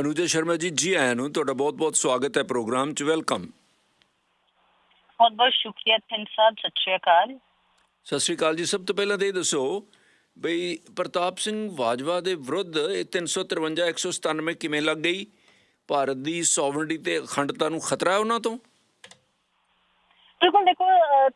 ਅਨੁਜਾ ਸ਼ਰਮਾ ਜੀ ਜੀ ਆਇਆਂ ਨੂੰ ਤੁਹਾਡਾ ਬਹੁਤ-ਬਹੁਤ ਸਵਾਗਤ ਹੈ ਪ੍ਰੋਗਰਾਮ 'ਚ। ਵੈਲਕਮ। ਬਹੁਤ ਬਹੁਤ ਸ਼ੁਕਰੀਆ ਥਿੰਦ ਸਾਹਿਬ ਸਤਿ ਸ਼੍ਰੀ ਅਕਾਲ। ਸਤਿ ਸ਼੍ਰੀ ਅਕਾਲ ਜੀ। ਸਭ ਤੋਂ ਪਹਿਲਾਂ ਤੇ ਇਹ ਦੱਸੋ ਬਈ ਪ੍ਰਤਾਪ ਸਿੰਘ ਬਾਜਵਾ ਦੇ ਵਿਰੁੱਧ ਇਹ 353 197 ਕਿਵੇਂ ਲੱਗ ਗਈ? ਭਾਰਤ ਦੀ ਸੋਵਰਨਟੀ ਤੇ ਅਖੰਡਤਾ ਨੂੰ ਖਤਰਾ ਹੈ ਉਹਨਾਂ ਤੋਂ? ਬਿਲਕੁਲ, ਦੇਖੋ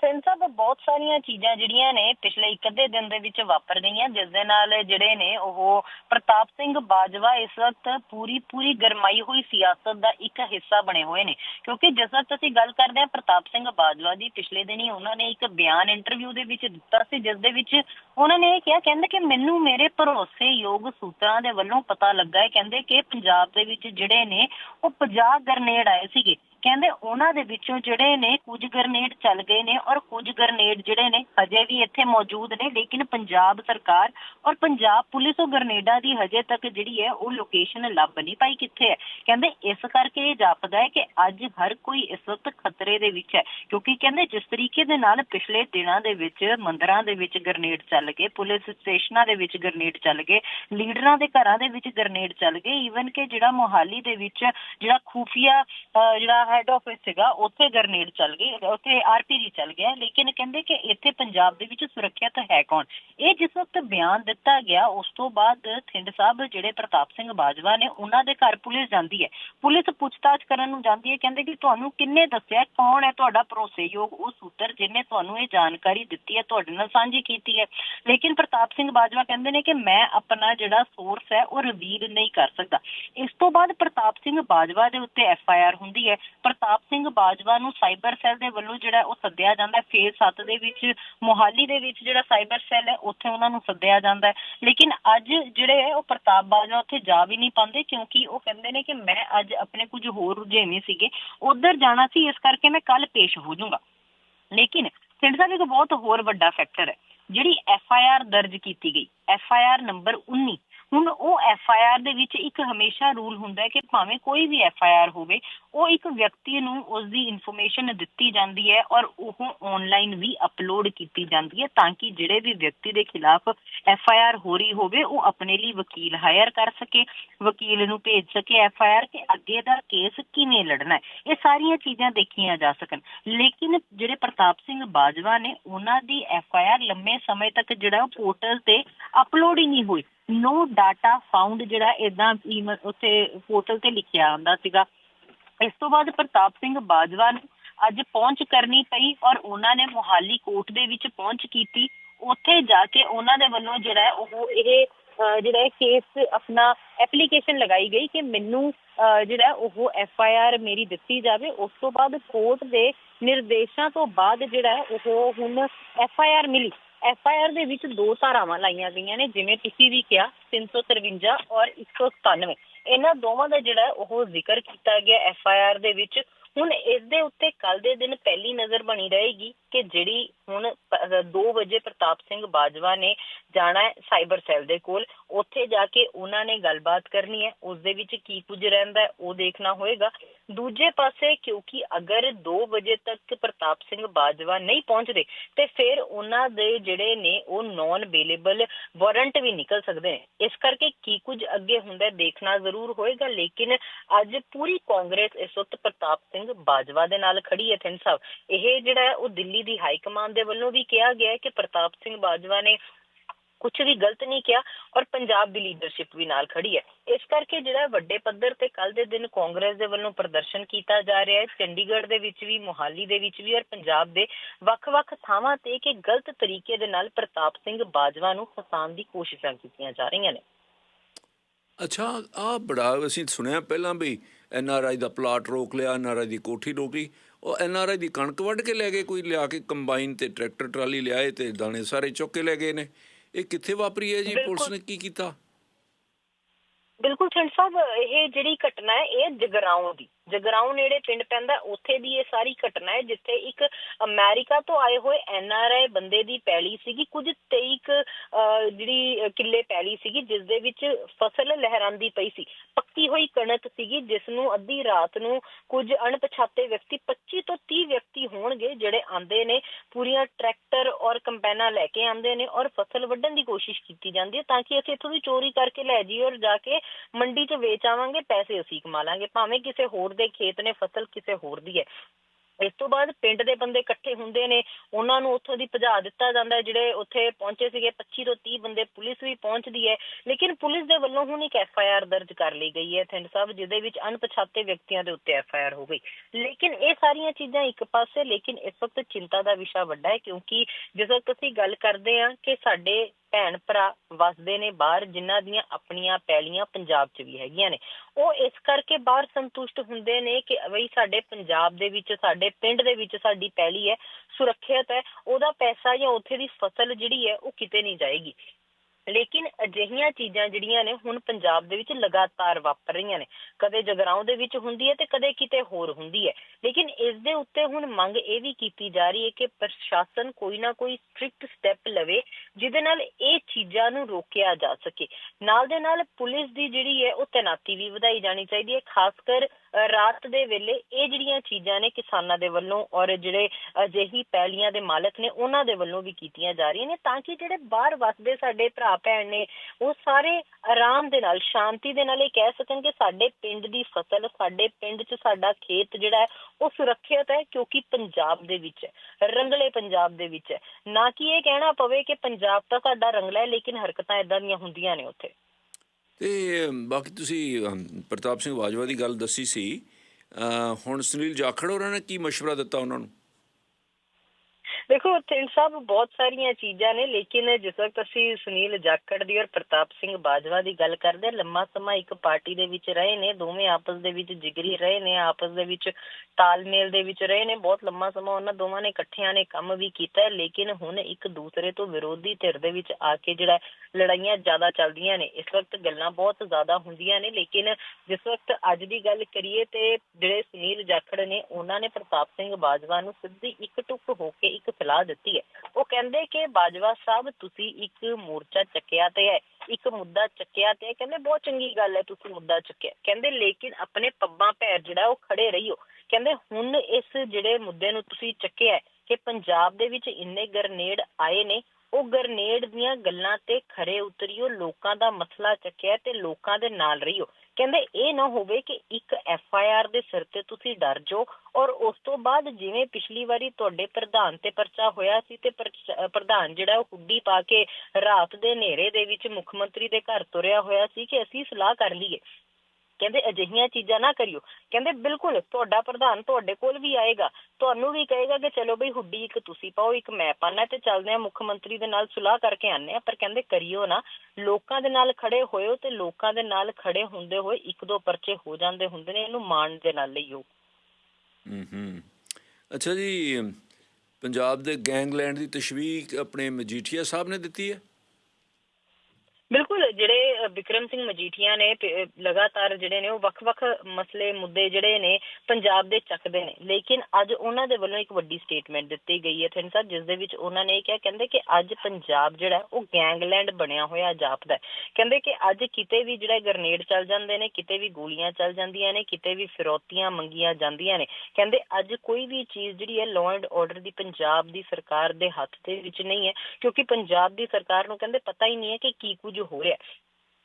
ਥਿੰਦ ਸਾਹਿਬ, ਬਹੁਤ ਸਾਰੀਆਂ ਚੀਜ਼ਾਂ ਜਿਹੜੀਆਂ ਨੇ ਪਿਛਲੇ ਇੱਕ ਅੱਧੇ ਦਿਨ ਦੇ ਵਿੱਚ ਵਾਪਰ ਗਈਆਂ, ਜਿਸ ਦੇ ਨਾਲ ਜਿਹੜੇ ਨੇ ਉਹ ਪ੍ਰਤਾਪ ਸਿੰਘ ਬਾਜਵਾ ਇਸ ਵਕਤ ਪੂਰੀ ਪੂਰੀ ਗਰਮਾਈ ਹੋਈ ਸਿਆਸਤ ਦਾ ਇੱਕ ਹਿੱਸਾ ਬਣੇ ਹੋਏ ਨੇ। ਕਿਉਂਕਿ ਜਿਸ ਵਕਤ ਅਸੀਂ ਗੱਲ ਕਰਦੇ ਹਾਂ ਪ੍ਰਤਾਪ ਸਿੰਘ ਬਾਜਵਾ ਦੀ, ਪਿਛਲੇ ਦਿਨੀ ਉਹਨਾਂ ਨੇ ਇੱਕ ਬਿਆਨ ਇੰਟਰਵਿਊ ਦੇ ਵਿੱਚ ਦਿੱਤਾ ਸੀ, ਜਿਸ ਦੇ ਵਿੱਚ ਉਹਨਾਂ ਨੇ ਇਹ ਕਿਹਾ, ਕਹਿੰਦੇ ਕਿ ਮੈਨੂੰ ਮੇਰੇ ਭਰੋਸੇਯੋਗ ਸੂਤਰਾਂ ਦੇ ਵੱਲੋਂ ਪਤਾ ਲੱਗਾ ਹੈ, ਕਹਿੰਦੇ ਕਿ ਪੰਜਾਬ ਦੇ ਵਿੱਚ ਜਿਹੜੇ ਨੇ ਉਹ 50 ਗ੍ਰਨੇਡ ਆਏ ਸੀਗੇ। ਕਹਿੰਦੇ ਉਹਨਾਂ ਦੇ ਵਿੱਚੋਂ ਜਿਹੜੇ ਨੇ ਕੁਝ ਗ੍ਰਨੇਡ ਚੱਲ ਗਏ ਨੇ ਔਰ ਕੁਝ ਗ੍ਰਨੇਡ ਜਿਹੜੇ ਨੇ ਹਜੇ ਵੀ ਇੱਥੇ ਮੌਜੂਦ ਨੇ, ਲੇਕਿਨ ਪੰਜਾਬ ਸਰਕਾਰ ਔਰ ਪੰਜਾਬ ਪੁਲਿਸ ਉਹ ਗ੍ਰਨੇਡਾਂ ਦੀ ਹਜੇ ਤੱਕ ਜਿਹੜੀ ਹੈ ਉਹ ਲੋਕੇਸ਼ਨ ਲੱਭ ਨਹੀਂ ਪਾਈ ਕਿੱਥੇ ਹੈ। ਕਹਿੰਦੇ ਇਸ ਕਰਕੇ ਇਹ ਜਾਪਦਾ ਹੈ ਕਿ ਅੱਜ ਹਰ ਕੋਈ ਇਸ ਵਕਤ ਖਤਰੇ ਦੇ ਵਿੱਚ ਹੈ, ਕਿਉਂਕਿ ਕਹਿੰਦੇ ਜਿਸ ਤਰੀਕੇ ਦੇ ਨਾਲ ਪਿਛਲੇ ਦਿਨਾਂ ਦੇ ਵਿੱਚ ਮੰਦਰਾਂ ਦੇ ਵਿੱਚ ਗ੍ਰਨੇਡ ਚੱਲ ਗਏ, ਪੁਲਿਸ ਸਟੇਸ਼ਨਾਂ ਦੇ ਵਿੱਚ ਗ੍ਰਨੇਡ ਚੱਲ ਗਏ, ਲੀਡਰਾਂ ਦੇ ਘਰਾਂ ਦੇ ਵਿੱਚ ਗ੍ਰਨੇਡ ਚੱਲ ਗਏ ਈਵਨ ਕਿ ਜਿਹੜਾ ਮੋਹਾਲੀ ਦੇ ਵਿੱਚ ਜਿਹੜਾ ਖੂਫੀਆ ਜਿਹੜਾ ਹੈੱਡ ਆਫਿਸ ਸੀਗਾ, ਉੱਥੇ ਗਰਨੇਡ ਚੱਲ ਗਈ, ਉੱਥੇ ਆਰਪੀਜੀ ਚੱਲ ਗਿਆ, ਲੇਕਿਨ ਕਹਿੰਦੇ ਕਿ ਇੱਥੇ ਪੰਜਾਬ ਦੇ ਵਿੱਚ ਸੁਰੱਖਿਅਤ ਹੈ ਕੌਣ? ਇਹ ਜਿਸ ਵਕਤ ਬਿਆਨ ਦਿੱਤਾ ਗਿਆ, ਉਸ ਤੋਂ ਬਾਅਦ ਥਿੰਦ ਸਾਹਿਬ ਜਿਹੜੇ ਪ੍ਰਤਾਪ ਸਿੰਘ ਬਾਜਵਾ ਨੇ, ਉਹਨਾਂ ਦੇ ਘਰ ਪੁਲਿਸ ਜਾਂਦੀ ਹੈ। ਪੁਲਿਸ ਪੁੱਛਤਾਛ ਕਰਨ ਨੂੰ ਜਾਂਦੀ ਹੈ, ਕਹਿੰਦੇ ਕਿ ਤੁਹਾਨੂੰ ਕਿੰਨੇ ਦੱਸਿਆ, ਕੌਣ ਹੈ ਤੁਹਾਡਾ ਭਰੋਸੇਯੋਗ ਉਹ ਸੂਤਰ ਜਿਹਨੇ ਤੁਹਾਨੂੰ ਇਹ ਜਾਣਕਾਰੀ ਦਿੱਤੀ ਹੈ, ਤੁਹਾਡੇ ਨਾਲ ਸਾਂਝੀ ਕੀਤੀ ਹੈ। ਲੇਕਿਨ ਪ੍ਰਤਾਪ ਸਿੰਘ ਬਾਜਵਾ ਕਹਿੰਦੇ ਨੇ ਕਿ ਮੈਂ ਆਪਣਾ ਜਿਹੜਾ ਸੋਰਸ ਹੈ, ਉਹ ਰਿਵੀਲ ਨਹੀਂ ਕਰ ਸਕਦਾ। ਇਸ ਤੋਂ ਬਾਅਦ ਪ੍ਰਤਾਪ ਸਿੰਘ ਬਾਜਵਾ ਦੇ ਉੱਤੇ ਐਫ ਆਈ ਆਰ ਹੁੰਦੀ ਹੈ। ਪ੍ਰਤਾਪ ਸਿੰਘ ਬਾਜਵਾ ਨੂੰ ਸਾਈਬਰ ਸੈੱਲ ਦੇ ਵੱਲੋਂ ਜਿਹੜਾ ਉਹ ਸੱਦਿਆ ਜਾਂਦਾ ਹੈ ਫੇਜ਼ 7 ਦੇ ਵਿੱਚ, ਮੋਹਾਲੀ ਦੇ ਵਿੱਚ ਜਿਹੜਾ ਸਾਈਬਰ ਸੈੱਲ ਹੈ, ਉੱਥੇ ਉਹਨਾਂ ਨੂੰ ਸੱਦਿਆ ਜਾਂਦਾ ਹੈ। ਲੇਕਿਨ ਅੱਜ ਜਿਹੜੇ ਹੈ, ਉਹ ਪ੍ਰਤਾਪ ਬਾਜਵਾ ਉੱਥੇ ਜਾ ਵੀ ਨਹੀਂ ਪਾਉਂਦੇ ਕਿਉਂਕਿ ਉਹ ਕਹਿੰਦੇ ਨੇ ਕਿ ਮੈਂ ਅੱਜ ਆਪਣੇ ਕੁੱਝ ਹੋਰ ਰੁਝੇਵੇਂ ਸੀਗੇ, ਉੱਧਰ ਜਾਣਾ ਸੀ, ਇਸ ਕਰਕੇ ਮੈਂ ਕੱਲ ਪੇਸ਼ ਹੋ ਜਾਊਂਗਾ। ਲੇਕਿਨ ਸਿੰਡ ਸਾਹਿਬ, ਇੱਕ ਬਹੁਤ ਹੋਰ ਵੱਡਾ ਫੈਕਟਰ ਹੈ, ਜਿਹੜੀ ਐਫ ਆਈ ਆਰ ਦਰਜ ਕੀਤੀ ਗਈ ਐਫ ਆਈ ਆਰ ਨੰਬਰ 19 ਹੁਣ ਉਹ ਐਫ ਆਈ ਆਰ ਦੇ ਵਿੱਚ ਇੱਕ ਹਮੇਸ਼ਾ ਰੂਲ ਹੁੰਦਾ ਹੈ ਕਿ ਭਾਵੇਂ ਕੋਈ ਵੀ ਐਫ ਆਈ ਆਰ ਹੋਵੇ, ਉਹ ਇੱਕ ਵਿਅਕਤੀ ਨੂੰ ਉਸ ਦੀ ਇਨਫੋਰਮੇਸ਼ਨ ਦਿੱਤੀ ਜਾਂਦੀ ਹੈ ਔਰ ਉਹ ਆਨਲਾਈਨ ਵੀ ਅਪਲੋਡ ਕੀਤੀ ਜਾਂਦੀ ਹੈ ਤਾਂ ਕਿ ਜਿਹੜੇ ਵੀ ਵਿਅਕਤੀ ਦੇ ਖਿਲਾਫ ਐਫ ਆਈ ਆਰ ਹੋ ਰਹੀ ਹੋਵੇ, ਉਹ ਆਪਣੇ ਲਈ ਵਕੀਲ ਹਾਇਰ ਕਰ ਸਕੇ, ਵਕੀਲ ਨੂੰ ਭੇਜ ਸਕੇ ਐਫ ਆਈ ਆਰ ਕਿ ਅੱਗੇ ਦਾ ਕੇਸ ਕਿਵੇਂ ਲੜਨਾ ਹੈ। ਇਹ ਸਾਰੀਆਂ ਚੀਜ਼ਾਂ ਦੇਖੀਆਂ ਜਾ ਸਕਣ। ਲੇਕਿਨ ਜਿਹੜੇ ਪ੍ਰਤਾਪ ਸਿੰਘ ਬਾਜਵਾ ਨੇ, ਉਹਨਾਂ ਦੀ ਐਫ ਆਈ ਆਰ ਲੰਮੇ ਸਮੇਂ ਤੱਕ ਜਿਹੜਾ ਉਹ ਪੋਰਟਲ ਤੇ ਅਪਲੋਡ ਹੀ ਨਹੀਂ ਹੋਈ। ਨੋ ਡਾਟਾ ਫਾਊਂਡ ਜਿਹੜਾ ਇਦਾਂ ਉੱਥੇ ਪੋਰਟਲ ਤੇ ਲਿਖਿਆ ਹੁੰਦਾ ਸੀਗਾ। ਇਸ ਤੋਂ ਬਾਅਦ ਪ੍ਰਤਾਪ ਸਿੰਘ ਬਾਜਵਾ ਨੂੰ ਅੱਜ ਪਹੁੰਚ ਕਰਨੀ ਪਈ ਔਰ ਉਹਨਾਂ ਨੇ ਮੁਹਾਲੀ ਕੋਰਟ ਦੇ ਵਿੱਚ ਪਹੁੰਚ ਕੀਤੀ। ਉੱਥੇ ਜਾ ਕੇ ਉਹਨਾਂ ਦੇ ਵੱਲੋਂ ਜਿਹੜਾ ਉਹ ਇਹ ਜਿਹੜਾ ਹੈ ਕੇਸ ਆਪਣਾ ਐਪਲੀਕੇਸ਼ਨ ਲਗਾਈ ਗਈ ਕਿ ਮੈਨੂੰ ਅਹ ਜਿਹੜਾ ਉਹ ਐਫ ਆਈ ਆਰ ਮੇਰੀ ਦਿੱਤੀ ਜਾਵੇ। ਉਸ ਤੋਂ ਬਾਅਦ ਕੋਰਟ ਦੇ ਨਿਰਦੇਸ਼ਾਂ ਤੋਂ ਬਾਅਦ ਜਿਹੜਾ ਉਹ ਹੁਣ ਐਫ ਆਈ ਆਰ ਮਿਲੀ। ਐਫ ਦੇ ਵਿੱਚ ਦੋ ਧਾਰਾਵਾਂ ਲਾਈਆਂ ਗਈਆਂ ਨੇ, ਜਿਵੇਂ ਤੁਸੀਂ ਵੀ ਕਿਹਾ 353 ਔਰ 197 ਇਹਨਾਂ ਦੋਵਾਂ ਦਾ ਜਿਹੜਾ ਉਹ ਜ਼ਿਕਰ ਕੀਤਾ ਗਿਆ ਐਫ ਦੇ ਵਿੱਚ। ਹੁਣ ਇਸ ਦੇ ਉੱਤੇ ਕੱਲ ਦੇ ਦਿਨ ਪਹਿਲੀ ਨਜ਼ਰ ਬਣੀ ਰਹੇਗੀ ਕਿ ਜਿਹੜੀ ਹੁਣ 2 ਵਜੇ ਪ੍ਰਤਾਪ ਸਿੰਘ ਬਾਜਵਾ ਨੇ ਜਾਣਾ ਹੈ ਸਾਈਬਰ ਸੈੱਲ ਦੇ ਕੋਲ। ਉੱਥੇ ਜਾ ਕੇ ਉਹਨਾਂ ਨੇ ਗੱਲਬਾਤ ਕਰਨੀ ਹੈ। ਉਸ ਦੇ ਵਿੱਚ ਕੀ ਕੁਝ ਰਹਿੰਦਾ ਉਹ ਦੇਖਣਾ ਹੋਏਗਾ। ਦੂਜੇ ਪਾਸੇ ਕਿਉਂਕਿ ਅਗਰ 2 ਵਜੇ ਤੱਕ ਪ੍ਰਤਾਪ ਸਿੰਘ ਬਾਜਵਾ ਨਹੀਂ ਪਹੁੰਚਦੇ, ਤੇ ਫਿਰ ਉਹਨਾਂ ਦੇ ਜਿਹੜੇ ਨੇ ਉਹ ਨੌਨ ਅਵੇਲੇਬਲ ਵਾਰੰਟ ਵੀ ਨਿਕਲ ਸਕਦੇ ਨੇ। ਇਸ ਕਰਕੇ ਕੀ ਕੁਝ ਅੱਗੇ ਹੁੰਦਾ ਦੇਖਣਾ ਜ਼ਰੂਰ ਹੋਏਗਾ, ਲੇਕਿਨ ਅੱਜ ਪੂਰੀ ਕਾਂਗਰਸ ਇਸ ਵਕਤ ਪ੍ਰਤਾਪ ਸਿੰਘ ਬਾਜਵਾ ਦੇ ਨਾਲ ਖੜੀ ਹੈ, ਥਿੰਨ ਸਾਹਿਬ। ਇਹ ਜਿਹੜਾ ਉਹ ਦਿੱਲੀ ਦੀ ਹਾਈ ਕਮਾਂਡ ਦੇ ਵੱਲੋਂ ਵੀ ਕਿਹਾ ਗਿਆ ਕਿ ਪ੍ਰਤਾਪ ਸਿੰਘ ਬਾਜਵਾ ਨੇ ਕੁਝ ਵੀ ਗਲਤ ਨਹੀਂ ਕਿਹਾ ਔਰ ਪੰਜਾਬ ਦੀ ਲੀਡਰਸ਼ਿਪ ਵੀ ਨਾਲ ਖੜੀ ਹੈ। ਇਸ ਕਰਕੇ ਜਿਹੜਾ ਵੱਡੇ ਪੱਧਰ ਤੇ ਕੱਲ ਦੇ ਦਿਨ ਕਾਂਗਰਸ ਦੇ ਵੱਲੋਂ ਪ੍ਰਦਰਸ਼ਨ ਕੀਤਾ ਜਾ ਰਿਹਾ ਹੈ, ਚੰਡੀਗੜ੍ਹ ਦੇ ਵਿੱਚ ਵੀ, ਮੁਹਾਲੀ ਦੇ ਵਿੱਚ ਵੀ ਔਰ ਪੰਜਾਬ ਦੇ ਵੱਖ-ਵੱਖ ਥਾਵਾਂ ਤੇ ਕਿ ਗਲਤ ਤਰੀਕੇ ਦੇ ਨਾਲ ਪ੍ਰਤਾਪ ਸਿੰਘ ਬਾਜਵਾ ਨੂੰ ਫਸਾਉਣ ਦੀ ਕੋਸ਼ਿਸ਼ਾਂ ਕੀਤੀਆਂ ਜਾ ਰਹੀਆਂ ਨੇ। ਅੱਛਾ ਆ ਬੜਾ ਅਸੀਂ ਸੁਣਿਆ ਪਹਿਲਾਂ ਵੀ N R I the plot ਰੋਕ ਲਿਆ, ਐਨ ਆਰ ਆਈ ਦੀ ਕੋਠੀ ਰੋਕੀ ਉਹ ਐਨ ਆਰ ਆਈ ਦੀ ਕਣਕ ਵੱਢ ਕੇ ਲੈ ਗਏ, ਕੋਈ ਲਿਆ ਕੇ ਕੰਬਾਈਨ ਤੇ ਟਰੈਕਟਰ ਟਰਾਲੀ ਲਿਆਏ ਤੇ ਦਾਣੇ ਸਾਰੇ ਚੁੱਕ ਕੇ ਲੈ ਗਏ ਨੇ। ਇਹ ਕਿੱਥੇ ਵਾਪਰੀ ਹੈ ਜੀ? ਪੁਲਿਸ ਨੇ ਕੀ ਕੀਤਾ? ਬਿਲਕੁਲ ਚੰਦ ਸਾਹਿਬ ਇਹ ਜਿਹੜੀ ਘਟਨਾ ਹੈ ਇਹ ਜਗਰਾਉਂ ਦੀ। ਜਗਰਾਉਂ ਨੇੜੇ ਪਿੰਡ ਪੈਂਦਾ ਉੱਥੇ ਦੀ ਇਹ ਸਾਰੀ ਘਟਨਾ ਹੈ, ਜਿੱਥੇ ਇੱਕ ਅਮਰੀਕਾ ਤੋਂ ਆਏ ਹੋਏ ਐਨ ਬੰਦੇ ਦੀ ਪੈਲੀ ਸੀਗੀ। ਕੁਝ 23 ਜਿਹੜੀ ਕਿੱਲੇ ਪੈਲੀ ਸੀਗੀ, ਜਿਸ ਦੇ ਵਿੱਚ ਫਸਲ ਲਹਿਰਾਂਦੀ ਪਈ ਸੀ। ਪੱਕੀ ਹੋਈ ਕਣਕ ਸੀਗੀ, ਜਿਸ ਨੂੰ ਅੱਧੀ ਰਾਤ ਨੂੰ ਕੁਝ ਅਣਪਛਾਤੇ ਵਿਅਕਤੀ 25 ਤੋਂ 30 ਵਿਅਕਤੀ ਹੋਣਗੇ, ਜਿਹੜੇ ਆਂਦੇ ਨੇ, ਪੂਰੀਆਂ ਟਰੈਕਟਰ ਔਰ ਕੰਪੈਨਾ ਲੈ ਕੇ ਆਂਦੇ ਨੇ ਔਰ ਫਸਲ ਵੱਢਣ ਦੀ ਕੋਸ਼ਿਸ਼ ਕੀਤੀ ਜਾਂਦੀ ਹੈ, ਤਾਂ ਕਿ ਅਸੀਂ ਇੱਥੋਂ ਦੀ ਚੋਰੀ ਕਰਕੇ ਲੈ ਜਾਈਏ ਔਰ ਜਾ ਕੇ ਮੰਡੀ 'ਚ ਵੇਚ ਆਵਾਂਗੇ, ਪੈਸੇ ਅਸੀਂ ਕਮਾ ਲਾਂਗੇ। ਭਾਵੇਂ ਕਿਸੇ ਹੋਰ ਦੇ ਖੇਤ ਨੇ ਫਸਲ ਕਿਸੇ ਹੋਰ ਦੀ ਹੈ। ਇਸ ਤੋਂ ਬਾਅਦ ਪਿੰਡ ਦੇ ਬੰਦੇ ਇਕੱਠੇ ਹੁੰਦੇ ਨੇ, ਉਹਨਾਂ ਨੂੰ ਉੱਥੋਂ ਦੀ ਭਜਾ ਦਿੱਤਾ ਜਾਂਦਾ ਹੈ, ਜਿਹੜੇ ਉੱਥੇ ਪਹੁੰਚੇ ਸੀਗੇ 25 ਤੋਂ 30 ਬੰਦੇ ਪੁਲਿਸ ਵੀ ਪਹੁੰਚਦੀ ਹੈ, ਲੇਕਿਨ ਪੁਲਿਸ ਦੇ ਵੱਲੋਂ ਹੁਣ ਇੱਕ ਐਫ ਆਈ ਆਰ ਦਰਜ ਕਰ ਲਈ ਗਈ ਹੈ ਥਿੰਦ ਸਾਹਿਬ, ਜਿਹਦੇ ਵਿੱਚ ਅਣਪਛਾਤੇ ਵਿਅਕਤੀਆਂ ਦੇ ਉੱਤੇ ਐਫ ਆਈ ਆਰ ਹੋ ਗਈ। ਲੇਕਿਨ ਇਹ ਸਾਰੀਆਂ ਚੀਜ਼ਾਂ ਇੱਕ ਪਾਸੇ, ਲੇਕਿਨ ਇਸ ਵਕਤ ਚਿੰਤਾ ਦਾ ਵਿਸ਼ਾ ਵੱਡਾ ਹੈ, ਕਿਉਂਕਿ ਜਿਸ ਵਕਤ ਅਸੀਂ ਗੱਲ ਕਰਦੇ ਹਾਂ ਕਿ ਸਾਡੇ ਭੈਣ ਭਰਾ ਵੱਸਦੇ ਨੇ ਬਾਹਰ, ਜਿਨ੍ਹਾਂ ਦੀਆਂ ਆਪਣੀਆਂ ਪੈਲੀਆਂ ਪੰਜਾਬ 'ਚ ਵੀ ਹੈਗੀਆਂ ਨੇ। ਉਹ ਇਸ ਕਰਕੇ ਬਾਹਰ ਸੰਤੁਸ਼ਟ ਹੁੰਦੇ ਨੇ ਕਿ ਬਈ ਸਾਡੇ ਪੰਜਾਬ ਦੇ ਵਿੱਚ, ਸਾਡੇ ਪਿੰਡ ਦੇ ਵਿੱਚ ਸਾਡੀ ਪੈਲੀ ਹੈ, ਸੁਰੱਖਿਅਤ ਹੈ, ਉਹਦਾ ਪੈਸਾ ਜਾਂ ਉੱਥੇ ਦੀ ਫਸਲ ਜਿਹੜੀ ਹੈ, ਉਹ ਕਿਤੇ ਨਹੀਂ ਜਾਏਗੀ। ਲੇਕਿਨ ਅਜਿਹੀਆਂ ਚੀਜ਼ਾਂ ਜਿਹੜੀਆਂ ਨੇ ਹੁਣ ਪੰਜਾਬ ਦੇ ਵਿੱਚ ਲਗਾਤਾਰ ਵਾਪਰ ਰਹੀਆਂ ਨੇ। ਕਦੇ ਜਗਰਾਉਂ ਦੇ ਵਿੱਚ ਹੁੰਦੀ ਹੈ ਤੇ ਕਦੇ ਕਿਤੇ ਹੋਰ ਹੁੰਦੀ ਹੈ। ਲੇਕਿਨ ਇਸਦੇ ਉੱਤੇ ਹੁਣ ਮੰਗ ਇਹ ਵੀ ਕੀਤੀ ਜਾ ਰਹੀ ਹੈ ਕਿ ਪ੍ਰਸ਼ਾਸਨ ਕੋਈ ਨਾ ਕੋਈ ਸਟ੍ਰਿਕਟ ਸਟੈਪ ਲਵੇ, ਜਿਹਦੇ ਨਾਲ ਇਹ ਚੀਜ਼ਾਂ ਨੂੰ ਰੋਕਿਆ ਜਾ ਸਕੇ। ਨਾਲ ਦੇ ਨਾਲ ਪੁਲਿਸ ਦੀ ਜਿਹੜੀ ਹੈ ਉਹ ਤੈਨਾਤੀ ਵੀ ਵਧਾਈ ਜਾਣੀ ਚਾਹੀਦੀ ਹੈ, ਖਾਸ ਕਰ ਰਾਤ ਦੇ ਵੇਲੇ ਇਹ ਜਿਹੜੀਆਂ ਚੀਜ਼ਾਂ ਨੇ ਕਿਸਾਨਾਂ ਦੇ ਵੱਲੋਂ ਔਰ ਜਿਹੜੇ ਅਜਿਹੀ ਪੈਲੀਆਂ ਦੇ ਮਾਲਕ ਨੇ ਉਹਨਾਂ ਦੇ ਵੱਲੋਂ ਵੀ ਕੀਤੀਆਂ ਜਾ ਰਹੀਆਂ ਨੇ ਤਾਂ ਕਿ ਜਿਹੜੇ ਬਾਹਰ ਵਸਦੇ ਸਾਡੇ ਭਰਾ ਭੈਣ ਨੇ ਉਹ ਸਾਰੇ ਆਰਾਮ ਦੇ ਨਾਲ, ਸ਼ਾਂਤੀ ਦੇ ਨਾਲ ਇਹ ਕਹਿ ਸਕਣ ਕਿ ਸਾਡੇ ਪਿੰਡ ਦੀ ਫਸਲ, ਸਾਡੇ ਪਿੰਡ 'ਚ ਸਾਡਾ ਖੇਤ ਜਿਹੜਾ ਹੈ ਉਹ ਸੁਰੱਖਿਅਤ ਹੈ ਕਿਉਂਕਿ ਪੰਜਾਬ ਦੇ ਵਿੱਚ ਹੈ, ਰੰਗਲੇ ਪੰਜਾਬ ਦੇ ਵਿੱਚ ਹੈ। ਨਾ ਕਿ ਇਹ ਕਹਿਣਾ ਪਵੇ ਕਿ ਪੰਜਾਬ ਤਾਂ ਸਾਡਾ ਰੰਗਲਾ ਹੈ ਲੇਕਿਨ ਹਰਕਤਾਂ ਇਦਾਂ ਦੀਆਂ ਹੁੰਦੀਆਂ ਨੇ ਉੱਥੇ। ਤੇ ਬਾਕੀ ਤੁਸੀਂ ਪ੍ਰਤਾਪ ਸਿੰਘ ਬਾਜਵਾ ਦੀ ਗੱਲ ਦੱਸੀ ਸੀ। ਹੁਣ ਸੁਨੀਲ ਜਾਖੜ ਹੋਰਾਂ ਨੇ ਕੀ ਮਸ਼ਵਰਾ ਦਿੱਤਾ ਉਹਨਾਂ ਨੂੰ? ਦੇਖੋ ਥਿੰਡ ਸਾਹਿਬ ਬਹੁਤ ਸਾਰੀਆਂ ਚੀਜ਼ਾਂ ਨੇ ਲੇਕਿਨ ਜਿਸ ਵਕਤ ਅਸੀਂ ਸੁਨੀਲ ਜਾਖੜ ਦੀ ਔਰ ਪ੍ਰਤਾਪ ਸਿੰਘ ਬਾਜਵਾ ਦੀ ਗੱਲ ਕਰਦੇ ਲੰਮਾ ਸਮਾਂ ਇੱਕ ਪਾਰਟੀ ਦੇ ਵਿੱਚ ਰਹੇ ਨੇ ਦੋਵੇਂ ਆਪਸ ਦੇ ਵਿੱਚ ਜਿਗਰੀ ਰਹੇ ਨੇ ਆਪਸ ਦੇ ਵਿੱਚ ਤਾਲਮੇਲ ਦੇ ਵਿੱਚ ਰਹੇ ਨੇ ਬਹੁਤ ਲੰਮਾ ਸਮਾਂ ਉਹਨਾਂ ਦੋਵਾਂ ਨੇ ਇਕੱਠਿਆਂ ਨੇ ਕੰਮ ਵੀ ਕੀਤਾ ਹੈ, ਲੇਕਿਨ ਹੁਣ ਇੱਕ ਦੂਸਰੇ ਤੋਂ ਵਿਰੋਧੀ ਧਿਰ ਦੇ ਵਿੱਚ ਆ ਕੇ ਜਿਹੜਾ ਲੜਾਈਆਂ ਜ਼ਿਆਦਾ ਚੱਲਦੀਆਂ ਨੇ ਇਸ ਵਕਤ ਗੱਲਾਂ ਬਹੁਤ ਜ਼ਿਆਦਾ ਹੁੰਦੀਆਂ ਨੇ ਲੇਕਿਨ ਜਿਸ ਵਕਤ ਅੱਜ ਦੀ ਗੱਲ ਕਰੀਏ ਤੇ ਜਿਹੜੇ ਸੁਨੀਲ ਜਾਖੜ ਨੇ ਉਹਨਾਂ ਨੇ ਪ੍ਰਤਾਪ ਸਿੰਘ ਬਾਜਵਾ ਨੂੰ ਸਿੱਧੀ ਇੱਕ ਟੁੱਕ ਹੋ ਕੇ ਇੱਕ ਸਲਾਹ ਦਿੱਤੀ ਹੈ। ਉਹ ਕਹਿੰਦੇ ਕਿ ਬਾਜਵਾ ਸਾਹਿਬ, ਤੁਸੀਂ ਇੱਕ ਮੋਰਚਾ ਚੱਕਿਆ ਤੇ ਹੈ, ਇੱਕ ਮੁੱਦਾ ਚੱਕਿਆ ਤੇ ਹੈ। ਕਹਿੰਦੇ, ਬਹੁਤ ਚੰਗੀ ਗੱਲ ਹੈ, ਤੁਸੀਂ ਮੁੱਦਾ ਚੱਕਿਆ। ਕਹਿੰਦੇ, ਲੇਕਿਨ ਆਪਣੇ ਪੱਬਾਂ ਪੈਰ ਜਿਹੜਾ, ਉਹ ਖੜੇ ਰਹੀਓ। ਕਹਿੰਦੇ, ਹੁਣ ਇਸ ਜਿਹੜੇ ਮੁੱਦੇ ਨੂੰ ਤੁਸੀਂ ਚੱਕਿਆ ਕਿ ਪੰਜਾਬ ਦੇ ਵਿੱਚ ਇੰਨੇ ਗਰਨੇਡ ਆਏ ਨੇ ਉਹ ਗਰਨੇਡ ਦੀਆਂ ਗੱਲਾਂ ਤੇ ਖਰੇ ਉਤਰਿਓ, ਲੋਕਾਂ ਦਾ ਮਸਲਾ ਚੱਕਿਆ ਤੇ ਲੋਕਾਂ ਦੇ ਨਾਲ ਰਹੀਓ। ਕਹਿੰਦੇ ਇਹ ਨਾ ਹੋਵੇ ਕਿ ਇੱਕ ਐਫ ਦੇ ਸਿਰ ਤੇ ਤੁਸੀਂ ਡਰ ਜਾਓ ਔਰ ਉਸ ਤੋਂ ਬਾਅਦ ਜਿਵੇਂ ਪਿਛਲੀ ਵਾਰੀ ਤੁਹਾਡੇ ਪ੍ਰਧਾਨ ਤੇ ਪਰਚਾ ਹੋਇਆ ਸੀ ਤੇ ਪ੍ਰਧਾਨ ਜਿਹੜਾ ਉਹ ਹੁੱਡੀ ਪਾ ਕੇ ਰਾਤ ਦੇ ਹਨੇਰੇ ਦੇ ਵਿੱਚ ਮੁੱਖ ਮੰਤਰੀ ਦੇ ਘਰ ਤੁਰਿਆ ਹੋਇਆ ਸੀ ਕਿ ਅਸੀਂ ਸਲਾਹ ਕਰ ਲਈਏ। ਕਹਿੰਦੇ ਅਜਿਹੀਆਂ ਚੀਜ਼ਾਂ ਨਾ ਕਰਿਓ। ਕਹਿੰਦੇ ਬਿਲਕੁਲ, ਤੁਹਾਡਾ ਪ੍ਰਧਾਨ ਤੁਹਾਡੇ ਕੋਲ ਵੀ ਆਏਗਾ। ਤੁਹਾਨੂੰ ਵੀ ਕਹੇਗਾ ਕਿ ਚਲੋ ਬਈ ਹੁੱਡੀ ਇੱਕ ਤੁਸੀਂ ਪਾਓ, ਇੱਕ ਮੈਂ ਪਾਣਾ ਤੇ ਚੱਲਦੇ ਆ ਮੁੱਖ ਮੰਤਰੀ ਦੇ ਨਾਲ ਸੁਲਾਹ ਕਰਕੇ ਆਨੇ ਆ ਪਰ ਕਹਿੰਦੇ ਕਰਿਓ ਨਾ, ਲੋਕਾਂ ਦੇ ਨਾਲ ਖੜੇ ਹੋਇਓ ਤੇ ਲੋਕਾਂ ਦੇ ਨਾਲ ਖੜੇ ਹੁੰਦੇ ਹੋਏ ਇੱਕ ਦੋ ਪਰਚੇ ਹੋ ਜਾਂਦੇ ਹੁੰਦੇ ਨੇ, ਇਹਨੂੰ ਮਾਣ ਦੇ ਨਾਲ ਲਈਓ। ਹੂੰ ਹੂੰ। ਅੱਛਾ ਜੀ, ਪੰਜਾਬ ਦੇ ਗੈਂਗਲੈਂਡ ਦੀ ਤਸ਼ਵੀਕ ਆਪਣੇ ਮਜੀਠੀਆ ਸਾਹਿਬ ਨੇ ਦਿੱਤੀ ਹੈ? ਬਿਲਕੁਲ ਜਿਹੜੇ ਅ, ਬਿਕਰਮ ਸਿੰਘ ਮਜੀਠੀਆ ਨੇ ਲਗਾਤਾਰ ਜਿਹੜੇ ਨੇ ਉਹ ਵੱਖ-ਵੱਖ ਮਸਲੇ ਮੁੱਦੇ ਜਿਹੜੇ ਨੇ ਪੰਜਾਬ ਦੇ ਚੱਕਦੇ ਨੇ। ਲੇਕਿਨ ਅੱਜ ਉਹਨਾਂ ਦੇ ਵੱਲੋਂ ਇੱਕ ਵੱਡੀ ਸਟੇਟਮੈਂਟ ਦਿੱਤੀ ਗਈ ਹੈ ਥਿੰਨ ਸਾਹਿਬ ਜਿਸ ਦੇ ਵਿੱਚ ਉਹਨਾਂ ਨੇ ਇਹ ਕਿਹਾ ਕਹਿੰਦੇ ਕਿ ਅੱਜ ਪੰਜਾਬ ਜਿਹੜਾ ਉਹ ਗੈਂਗਲੈਂਡ ਬਣਿਆ ਹੋਇਆ ਜਾਪਦਾ ਕਹਿੰਦੇ ਕਿ ਅੱਜ ਕਿਤੇ ਵੀ ਜਿਹੜਾ ਗਰਨੇਡ ਚੱਲ ਜਾਂਦੇ ਨੇ ਕਿਤੇ ਵੀ ਗੋਲੀਆਂ ਚੱਲ ਜਾਂਦੀਆਂ ਨੇ ਕਿਤੇ ਵੀ ਫਿਰੌਤੀਆਂ ਮੰਗੀਆਂ ਜਾਂਦੀਆਂ ਨੇ ਕਹਿੰਦੇ ਅੱਜ ਕੋਈ ਵੀ ਚੀਜ਼ ਜਿਹੜੀ ਹੈ ਲਾਅ ਐਂਡ ਆਰਡਰ ਦੀ ਪੰਜਾਬ ਦੀ ਸਰਕਾਰ ਦੇ ਹੱਥ ਦੇ ਵਿੱਚ ਨਹੀਂ ਹੈ ਕਿਉਂਕਿ ਪੰਜਾਬ ਦੀ ਸਰਕਾਰ ਨੂੰ ਕਹਿੰਦੇ ਪਤਾ ਹੀ ਨਹੀਂ ਹੈ ਕਿ ਕੀ ਕੁਝ ਹੋ ਰਿਹਾ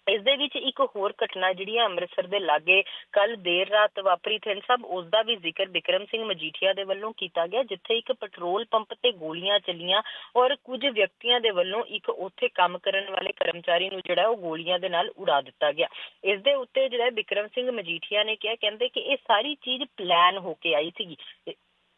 ਇਸ ਦੇ ਵਿੱਚ ਇੱਕ ਹੋਰ ਘਟਨਾ ਜਿਹੜੀ ਹੈ ਅੰਮ੍ਰਿਤਸਰ ਦੇ ਲਾਗੇ ਕੱਲ ਦੇਰ ਰਾਤ ਵਾਪਰੀ ਥਿੰਨ ਸਾਹਿਬ ਉਸ ਦਾ ਵੀ ਜ਼ਿਕਰ ਬਿਕਰਮ ਸਿੰਘ ਮਜੀਠੀਆ ਦੇ ਵੱਲੋਂ ਕੀਤਾ ਗਿਆ, ਜਿੱਥੇ ਇੱਕ ਪੈਟਰੋਲ ਪੰਪ ਤੇ ਗੋਲੀਆਂ ਚੱਲੀਆਂ ਔਰ ਕੁਝ ਵਿਅਕਤੀਆਂ ਦੇ ਵੱਲੋਂ ਇੱਕ ਉੱਥੇ ਕੰਮ ਕਰਨ ਵਾਲੇ ਕਰਮਚਾਰੀ ਨੂੰ ਜਿਹੜਾ ਉਹ ਗੋਲੀਆਂ ਦੇ ਨਾਲ ਉਡਾ ਦਿੱਤਾ ਗਿਆ। ਇਸ ਦੇ ਉੱਤੇ ਜਿਹੜਾ ਹੈ ਬਿਕਰਮ ਸਿੰਘ ਮਜੀਠੀਆ ਨੇ ਕਿਹਾ, ਕਹਿੰਦੇ ਕਿ ਇਹ ਸਾਰੀ ਚੀਜ਼ ਪਲਾਨ ਹੋ ਕੇ ਆਈ ਸੀਗੀ।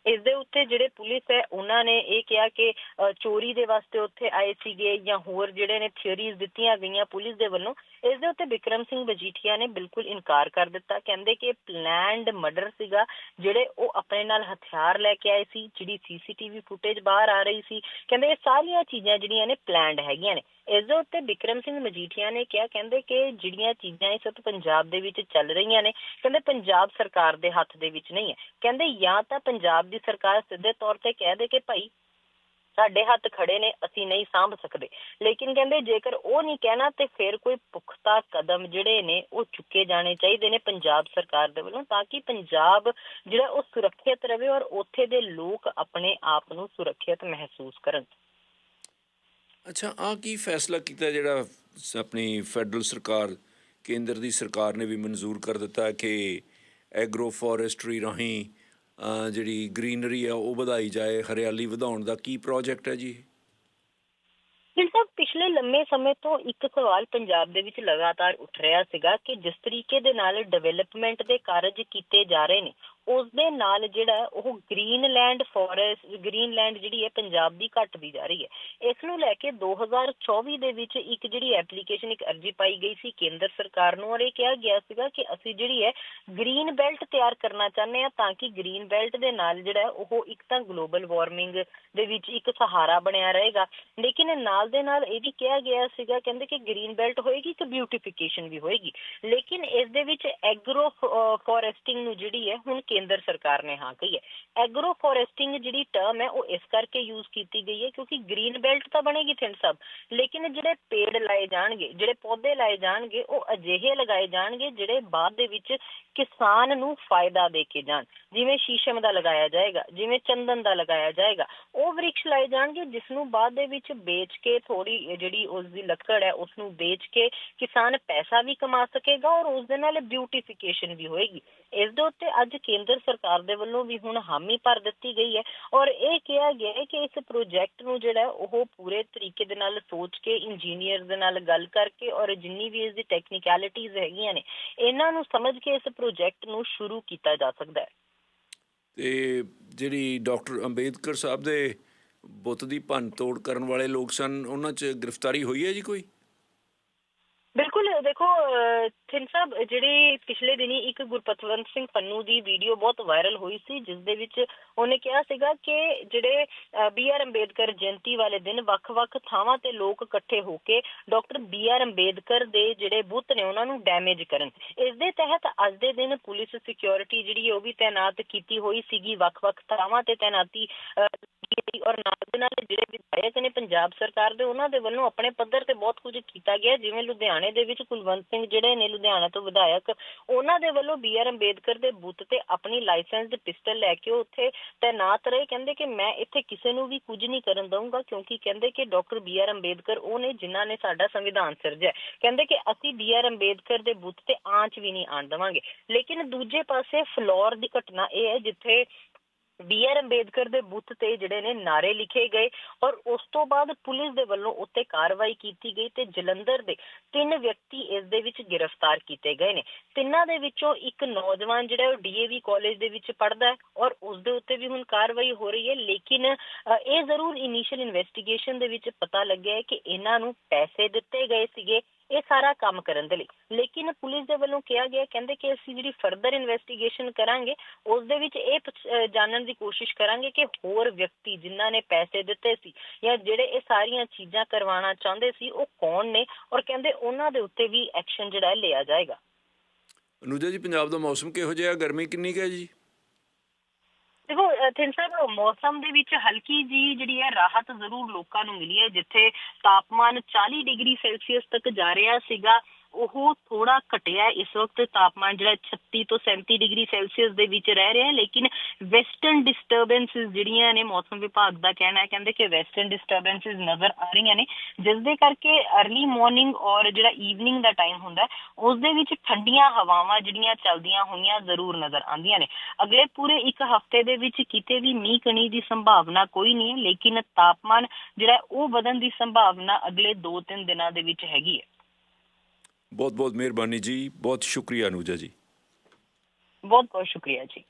ਇਸ ਦੇ ਉੱਤੇ ਜਿਹੜੇ ਪੁਲਿਸ ਹੈ, ਉਹਨਾਂ ਨੇ ਇਹ ਕਿਹਾ ਕਿ ਚੋਰੀ ਦੇ ਵਾਸਤੇ ਉੱਥੇ ਆਏ ਸੀਗੇ ਜਾਂ ਹੋਰ ਜਿਹੜੇ ਨੇ ਥਿਉਰੀਜ਼ ਦਿੱਤੀਆਂ ਗਈਆਂ ਪੁਲਿਸ ਦੇ ਵੱਲੋਂ ਇਸ ਦੇ ਉੱਤੇ ਬਿਕਰਮ ਸਿੰਘ ਮਜੀਠੀਆ ਨੇ ਬਿਲਕੁਲ ਇਨਕਾਰ ਕਰ ਦਿੱਤਾ। ਕਹਿੰਦੇ ਕਿ ਪਲਾਨਡ ਮਰਡਰ ਸੀਗਾ, ਜਿਹੜੇ ਉਹ ਆਪਣੇ ਨਾਲ ਹਥਿਆਰ ਲੈ ਕੇ ਆਏ ਸੀ, ਜਿਹੜੀ ਸੀਸੀਟੀਵੀ ਫੁਟੇਜ ਬਾਹਰ ਆ ਰਹੀ ਸੀ। ਕਹਿੰਦੇ ਇਹ ਸਾਰੀਆਂ ਚੀਜ਼ਾਂ ਜਿਹੜੀਆਂ ਨੇ ਪਲਾਨਡ ਹੈਗੀਆਂ ਨੇ। ਇਸ ਦੇ ਉੱਤੇ ਬਿਕਰਮ ਸਿੰਘ ਮਜੀਠੀਆ ਨੇ ਕਿਹਾ, ਕਹਿੰਦੇ ਕਿ ਜਿਹੜੀਆਂ ਚੀਜ਼ਾਂ ਇਸ ਵਕਤ ਪੰਜਾਬ ਦੇ ਵਿੱਚ ਚੱਲ ਰਹੀਆਂ ਨੇ, ਕਹਿੰਦੇ ਪੰਜਾਬ ਸਰਕਾਰ ਦੇ ਹੱਥ ਦੇ ਵਿੱਚ ਨਹੀਂ ਹੈ। ਕਹਿੰਦੇ ਜਾਂ ਤਾਂ ਪੰਜਾਬ ਦੀ ਸਰਕਾਰ ਸਿੱਧੇ ਤੌਰ ਤੇ ਕਹਿ ਦੇ ਕਿ ਭਾਈ ਸਾਡੇ ਹੱਥ ਖੜੇ ਨੇ, ਅਸੀਂ ਨਹੀਂ ਸਾਂਭ ਸਕਦੇ। ਲੇਕਿਨ ਕਹਿੰਦੇ ਜੇਕਰ ਉਹ ਨਹੀਂ ਕਹਿਣਾ ਤੇ ਫਿਰ ਕੋਈ ਪੁਖਤਾ ਕਦਮ ਜਿਹੜੇ ਨੇ, ਉਹ ਚੁੱਕੇ ਜਾਣੇ ਚਾਹੀਦੇ ਨੇ ਪੰਜਾਬ ਸਰਕਾਰ ਦੇ ਵੱਲੋਂ, ਤਾਂ ਕਿ ਪੰਜਾਬ ਜਿਹੜਾ ਉਹ ਸੁਰੱਖਿਅਤ ਰਵੇ ਔਰ ਉੱਥੇ ਦੇ ਲੋਕ ਆਪਣੇ ਆਪ ਨੂੰ ਸੁਰੱਖਿਅਤ ਮਹਿਸੂਸ ਕਰਨ। ਅੱਛਾ ਆ ਕੀ ਫੈਸਲਾ ਕੀਤਾ ਜਿਹੜਾ ਆਪਣੀ ਫੈਡਰਲ ਸਰਕਾਰ, ਕੇਂਦਰ ਦੀ ਸਰਕਾਰ ਨੇ ਵੀ ਮਨਜ਼ੂਰ ਕਰ ਦਿੱਤਾ ਕਿ ਐਗਰੋ ਫੋਰੈਸਟਰੀ ਰਾਹੀਂ ਜਿਹੜੀ ਗ੍ਰੀਨਰੀ ਆ, ਉਹ ਵਧਾਈ ਜਾਏ, ਹਰਿਆਲੀ ਵਧਾਉਣ ਦਾ ਕੀ ਪ੍ਰੋਜੈਕਟ ਹੈ ਜੀ ਇਹ? ਸਾਹਿਬ ਪਿਛਲੇ ਲੰਮੇ ਸਮੇਂ ਤੋਂ ਇੱਕ ਸਵਾਲ ਪੰਜਾਬ ਦੇ ਵਿੱਚ ਲਗਾਤਾਰ ਉੱਠ ਰਿਹਾ ਸੀਗਾ ਕਿ ਜਿਸ ਤਰੀਕੇ ਦੇ ਨਾਲ ਡਿਵੈਲਪਮੈਂਟ ਦੇ ਕਾਰਜ ਕੀਤੇ ਜਾ ਰਹੇ ਨੇ ਉਸ ਦੇ ਨਾਲ ਜਿਹੜਾ ਉਹ ਗ੍ਰੀਨਲੈਂਡ ਫੋਰੈਸਟ ਗ੍ਰੀਨਲੈਂਡ ਜਿਹੜੀ ਹੈ, ਪੰਜਾਬ ਦੀ ਘਟਦੀ ਜਾ ਰਹੀ ਹੈ। ਇਸ ਨੂੰ ਲੈ ਕੇ 2024 ਦੇ ਵਿੱਚ ਇੱਕ ਜਿਹੜੀ ਐਪਲੀਕੇਸ਼ਨ ਇੱਕ ਅਰਜ਼ੀ ਪਾਈ ਗਈ ਸੀ ਕੇਂਦਰ ਸਰਕਾਰ ਨੂੰ ਔਰ ਇਹ ਕਿਹਾ ਗਿਆ ਸੀਗਾ ਕਿ ਅਸੀਂ ਜਿਹੜੀ ਹੈ ਗ੍ਰੀਨ ਬੈਲਟ ਤਿਆਰ ਕਰਨਾ ਚਾਹੁੰਦੇ ਹਾਂ ਤਾਂ ਕਿ ਗ੍ਰੀਨ ਬੈਲਟ ਦੇ ਨਾਲ ਜਿਹੜਾ ਉਹ ਇੱਕ ਤਾਂ ਗਲੋਬਲ ਵਾਰਮਿੰਗ ਦੇ ਵਿੱਚ ਇੱਕ ਸਹਾਰਾ ਬਣਿਆ ਰਹੇਗਾ। ਲੇਕਿਨ ਨਾਲ ਦੇ ਨਾਲ ਇਹ ਵੀ ਕਿਹਾ ਗਿਆ ਸੀਗਾ, ਕਹਿੰਦੇ ਕਿ ਗ੍ਰੀਨ ਬੈਲਟ ਹੋਏਗੀ, ਇੱਕ ਬਿਊਟੀਫਿਕੇਸ਼ਨ ਵੀ ਹੋਏਗੀ। ਲੇਕਿਨ ਇਸ ਦੇ ਵਿੱਚ ਐਗਰੋ ਫੋਰੈਸਟਿੰਗ ਨੂੰ ਜਿਹੜੀ ਹੈ ਹੁਣ ਕੇਂਦਰ ਸਰਕਾਰ ਨੇ ਹਾਂ ਕਹੀ ਹੈ। ਐਗਰੋ ਫੋਰੈਸਟਿੰਗ ਜਿਹੜੀ ਟਰਮ ਹੈ, ਉਹ ਇਸ ਕਰਕੇ ਯੂਜ਼ ਕੀਤੀ ਗਈ ਹੈ ਕਿਉਂਕਿ ਗ੍ਰੀਨ ਬੈਲਟ ਤਾਂ ਬਣੇਗੀ ਥਿੰਡ ਸਭ, ਲੇਕਿਨ ਜਿਹੜੇ ਪੇੜ ਲਾਏ ਜਾਣਗੇ, ਜਿਹੜੇ ਪੌਦੇ ਲਾਏ ਜਾਣਗੇ, ਉਹ ਅਜਿਹੇ ਲਗਾਏ ਜਾਣਗੇ ਜਿਹੜੇ ਬਾਅਦ ਦੇ ਵਿੱਚ ਕਿਸਾਨ ਨੂੰ ਫਾਇਦਾ ਦੇ ਕੇ ਜਾਣ। ਜਿਵੇਂ ਸ਼ੀਸ਼ਮ ਦਾ ਲਗਾਇਆ ਜਾਏਗਾ, ਜਿਵੇਂ ਚੰਦਨ ਦਾ ਲਗਾਇਆ ਜਾਏਗਾ, ਉਹ ਵ੍ਰਿਕਸ਼ ਲਾਏ ਜਾਣਗੇ ਜਿਸ ਨੂੰ ਬਾਅਦ ਦੇ ਵਿੱਚ ਵੇਚ ਕੇ ਥੋੜੀ ਜਿਹੜੀ ਉਸ ਦੀ ਲੱਕੜ ਹੈ ਉਸ ਨੂੰ ਵੇਚ ਕੇ ਕਿਸਾਨ ਪੈਸਾ ਵੀ ਕਮਾ ਸਕੇਗਾ ਔਰ ਉਸ ਦੇ ਨਾਲ ਬਿਊਟੀਫਿਕੇਸ਼ਨ ਵੀ ਹੋਏਗੀ। ਇਸ ਦੇ ਉੱਤੇ ਅੱਜ ਕੇਂਦਰ ਸਰਕਾਰ ਦੇ ਵੱਲੋਂ ਵੀ ਹੁਣ ਹਾਮੀ ਭਰ ਦਿੱਤੀ ਗਈ ਹੈ ਔਰ ਇਹ ਕਿਹਾ ਗਿਆ ਹੈ ਕਿ ਇਸ ਪ੍ਰੋਜੈਕਟ ਨੂੰ ਜਿਹੜਾ ਉਹ ਪੂਰੇ ਤਰੀਕੇ ਦੇ ਨਾਲ ਸੋਚ ਕੇ ਇੰਜੀਨੀਅਰ ਦੇ ਨਾਲ ਗੱਲ ਕਰਕੇ ਔਰ ਜਿੰਨੀ ਵੀ ਇਸ ਦੀ ਟੈਕਨੀਕੈਲਿਟੀਜ਼ ਹੈਗੀਆਂ ਨੇ, ਇਹਨਾਂ ਨੂੰ ਸਮਝ ਕੇ ਇਸ ਪ੍ਰੋਜੈਕਟ ਨੂੰ ਸ਼ੁਰੂ ਕੀਤਾ ਜਾ ਸਕਦਾ ਹੈ। ਤੇ ਜਿਹੜੀ ਡਾਕਟਰ ਅੰਬੇਦਕਰ ਸਾਹਿਬ ਦੇ ਬੁੱਤ ਦੀ ਭੰਨ ਤੋੜ ਕਰਨ ਵਾਲੇ ਲੋਕ ਸਨ, ਉਹਨਾਂ 'ਚ ਗ੍ਰਿਫਤਾਰੀ ਹੋਈ ਹੈ ਜੀ ਕੋਈ? ਦੇਖੋ ਥਿੰਨ ਸਾਹਿਬ ਜਿਹੜੇ ਪਿਛਲੇ ਦਿਨੀ ਇੱਕ ਗੁਰਪਤਵੰਤ ਸਿੰਘ ਪੰਨੂ ਦੀ ਵੀਡੀਓ ਬਹੁਤ ਵਾਇਰਲ ਹੋਈ ਸੀ, ਜਿਸ ਦੇ ਵਿੱਚ ਉਹਨੇ ਕਿਹਾ ਸੀਗਾ ਕਿ ਜਿਹੜੇ ਬੀ ਆਰ ਅੰਬੇਦਕਰ ਜਯੰਤੀ ਵਾਲੇ ਦਿਨ ਵੱਖ-ਵੱਖ ਥਾਵਾਂ ਤੇ ਲੋਕ ਇਕੱਠੇ ਹੋ ਕੇ ਡਾਕਟਰ ਬੀ ਆਰ ਅੰਬੇਦਕਰ ਦੇ ਜਿਹੜੇ ਬੁੱਤ ਨੇ ਉਹਨਾਂ ਨੂੰ ਡੈਮੇਜ ਕਰਨ। ਇਸ ਦੇ ਤਹਿਤ ਅੱਜ ਦੇ ਦਿਨ ਪੁਲਿਸ ਸਿਕਿਉਰਿਟੀ ਜਿਹੜੀ ਉਹ ਵੀ ਤਾਇਨਾਤ ਕੀਤੀ ਹੋਈ ਸੀਗੀ ਵੱਖ-ਵੱਖ ਥਾਵਾਂ ਤੇ ਤਾਇਨਾਤੀ ਕੀਤੀ ਔਰ ਨਾਲ ਦੇ ਨਾਲ ਜਿਹੜੇ ਵਿਧਾਇਕ ਨੇ ਪੰਜਾਬ ਸਰਕਾਰ ਦੇ, ਉਹਨਾਂ ਦੇ ਵੱਲੋਂ ਆਪਣੇ ਪੱਧਰ ਤੇ ਬਹੁਤ ਕੁਝ ਕੀਤਾ ਗਿਆ। ਜਿਵੇਂ ਲੁਧਿਆਣੇ ਦੇ ਵਿੱਚ ਕੁਲਵੰਤ ਸਿੰਘ ਜਿਹੜੇ ਨੇ ਲੁਧਿਆਣਾ ਤੋਂ ਵਿਧਾਇਕ, ਉਹਨਾਂ ਦੇ ਵੱਲੋਂ ਬੀ ਆਰ ਅੰਬੇਦਕਰ ਦੇ ਬੁੱਤ ਤੇ ਆਪਣੀ ਲਾਇਸੈਂਸਡ ਪਿਸਟਲ ਲੈ ਕੇ ਉੱਥੇ ਤਾਇਨਾਤ ਰਹੇ। ਕਹਿੰਦੇ ਕਿ ਮੈਂ ਇੱਥੇ ਕਿਸੇ ਨੂੰ ਵੀ ਕੁਝ ਨਹੀਂ ਕਰਨ ਦਊਂਗਾ, ਕਿਉਂਕਿ ਕਹਿੰਦੇ ਕਿ ਡਾਕਟਰ ਬੀ ਆਰ ਅੰਬੇਦਕਰ ਉਹ ਨੇ ਜਿਨ੍ਹਾਂ ਨੇ ਸਾਡਾ ਸੰਵਿਧਾਨ ਸਿਰਜਿਆ। ਕਹਿੰਦੇ ਕਿ ਅਸੀਂ ਬੀ ਆਰ ਅੰਬੇਦਕਰ ਦੇ ਬੁੱਤ ਤੇ ਆਂਚ ਵੀ ਨਹੀਂ ਆਣ ਦੇਵਾਂਗੇ। ਲੇਕਿਨ ਦੂਜੇ ਪਾਸੇ ਫਲੋਰ ਦੀ ਘਟਨਾ ਇਹ ਹੈ, ਜਿੱਥੇ ਬੀ ਆਰ ਅੰਬੇਦਕਰ ਦੇ ਬੁੱਤ ਤੇ ਜਿਹੜੇ ਨੇ ਨਾਰੇ ਲਿਖੇ ਗਏ ਔਰ ਉਸ ਤੋਂ ਬਾਅਦ ਪੁਲਿਸ ਦੇ ਵੱਲੋਂ ਉੱਤੇ ਕਾਰਵਾਈ ਕੀਤੀ ਗਈ ਤੇ ਜਲੰਧਰ ਦੇ ਤਿੰਨ ਵਿਅਕਤੀ ਇਸ ਦੇ ਵਿੱਚ ਗ੍ਰਿਫਤਾਰ ਕੀਤੇ ਗਏ ਨੇ। ਤਿੰਨਾਂ ਦੇ ਵਿੱਚੋਂ ਇੱਕ ਨੌਜਵਾਨ ਜਿਹੜਾ ਉਹ ਡੀਏਵੀ ਕਾਲਜ ਦੇ ਵਿੱਚ ਪੜ੍ਹਦਾ ਹੈ ਔਰ ਉਸ ਦੇ ਉੱਤੇ ਵੀ ਹੁਣ ਕਾਰਵਾਈ ਹੋ ਰਹੀ ਹੈ। ਲੇਕਿਨ ਇਹ ਜ਼ਰੂਰ ਇਨੀਸ਼ੀਅਲ ਇਨਵੈਸਟੀਗੇਸ਼ਨ ਦੇ ਵਿੱਚ ਪਤਾ ਲੱਗਿਆ ਹੈ ਕਿ ਇਹਨਾਂ ਨੂੰ ਪੈਸੇ ਦਿੱਤੇ ਗਏ ਸੀਗੇ ਇਹ ਸਾਰਾ ਕੰਮ ਕਰਨ ਦੇ ਲਈ। ਲੇਕਿਨ ਪੁਲਿਸ ਦੇ ਵੱਲੋਂ ਕਿਹਾ ਗਿਆ, ਕਹਿੰਦੇ ਕਿ ਅਸੀਂ ਜਿਹੜੀ ਫਰਦਰ ਇਨਵੈਸਟੀਗੇਸ਼ਨ ਕਰਾਂਗੇ ਉਸ ਦੇ ਵਿੱਚ ਇਹ ਪੁੱਛ- ਜਾਣਨ ਦੀ ਕੋਸ਼ਿਸ਼ ਕਰਾਂਗੇ ਕਿ ਹੋਰ ਵਿਅਕਤੀ ਜਿਨ੍ਹਾਂ ਨੇ ਪੈਸੇ ਦਿੱਤੇ ਸੀ ਜਾਂ ਜਿਹੜੇ ਇਹ ਸਾਰੀਆਂ ਚੀਜ਼ਾਂ ਕਰਵਾਉਣਾ ਚਾਹੁੰਦੇ ਸੀ, ਉਹ ਕੌਣ ਨੇ ਔਰ ਕਹਿੰਦੇ ਉਹਨਾਂ ਦੇ ਉੱਤੇ ਵੀ ਐਕਸ਼ਨ ਜਿਹੜਾ ਹੈ ਲਿਆ ਜਾਏਗਾ। ਅਨੁਜਾ ਜੀ, ਪੰਜਾਬ ਦਾ ਮੌਸਮ ਕਿਹੋ ਜਿਹਾ ਗਰਮੀ ਕਿੰਨੀ ਕੁ ਹੈ ਜੀ? ਦੇਖੋ ਮੌਸਮ ਦੇ ਵਿੱਚ ਹਲਕੀ ਜੀ ਜਿਹੜੀ ਹੈ ਰਾਹਤ ਜ਼ਰੂਰ ਲੋਕਾਂ ਨੂੰ ਮਿਲੀ ਹੈ, ਜਿੱਥੇ ਤਾਪਮਾਨ 40 ਡਿਗਰੀ ਸੈਲਸੀਅਸ ਤੱਕ ਜਾ ਰਿਹਾ ਸੀਗਾ। ਉਹ ਥੋੜਾ ਘਟਿਆ ਇਸ ਵਕਤ ਤਾਪਮਾਨ ਜਿਹੜਾ 36 ਤੋਂ 37 ਡਿਗਰੀ ਸੈਲਸੀਅਸ ਦੇ ਵਿੱਚ ਰਹਿ ਰਿਹਾ ਲੇਕਿਨ ਵੈਸਟਰਨ ਡਿਸਟਰਬੈਂਸਸ ਜਿਹੜੀਆਂ ਨੇ ਮੌਸਮ ਵਿਭਾਗ ਦਾ ਕਹਿਣਾ ਹੈ ਕਹਿੰਦੇ ਕਿ ਵੈਸਟਰਨ ਡਿਸਟਰਬੈਂਸਸ ਨਜ਼ਰ ਆ ਰਹੀਆਂ ਨੇ ਜਿਸ ਦੇ ਕਰਕੇ अर्ਲੀ ਮਾਰਨਿੰਗ ਔਰ ਜਿਹੜਾ ਈਵਨਿੰਗ ਦਾ ਟਾਈਮ ਹੁੰਦਾ ਹੈ, ਉਸ ਦੇ ਵਿੱਚ ਠੰਡੀਆਂ ਹਵਾਵਾਂ ਜਿਹੜੀਆਂ ਚੱਲਦੀਆਂ ਹੋਈਆਂ ਜ਼ਰੂਰ ਨਜ਼ਰ ਆਉਂਦੀਆਂ ਨੇ। ਅਗਲੇ ਪੂਰੇ ਇੱਕ ਹਫ਼ਤੇ ਦੇ ਵਿੱਚ ਕਿਤੇ ਵੀ ਮੀਂਹ ਕਣੀ ਦੀ ਸੰਭਾਵਨਾ ਕੋਈ ਨਹੀਂ ਹੈ ਲੇਕਿਨ ਤਾਪਮਾਨ ਜਿਹੜਾ ਉਹ ਵਧਣ ਦੀ ਸੰਭਾਵਨਾ ਅਗਲੇ 2-3 ਦਿਨਾਂ ਦੇ ਵਿੱਚ ਹੈਗੀ ਹੈ। ਬਹੁਤ ਬਹੁਤ ਮਿਹਰਬਾਨੀ ਜੀ ਬਹੁਤ ਸ਼ੁਕਰੀਆ ਅਨੂਜਾ ਜੀ। ਬਹੁਤ ਬਹੁਤ ਸ਼ੁਕਰੀਆ ਜੀ।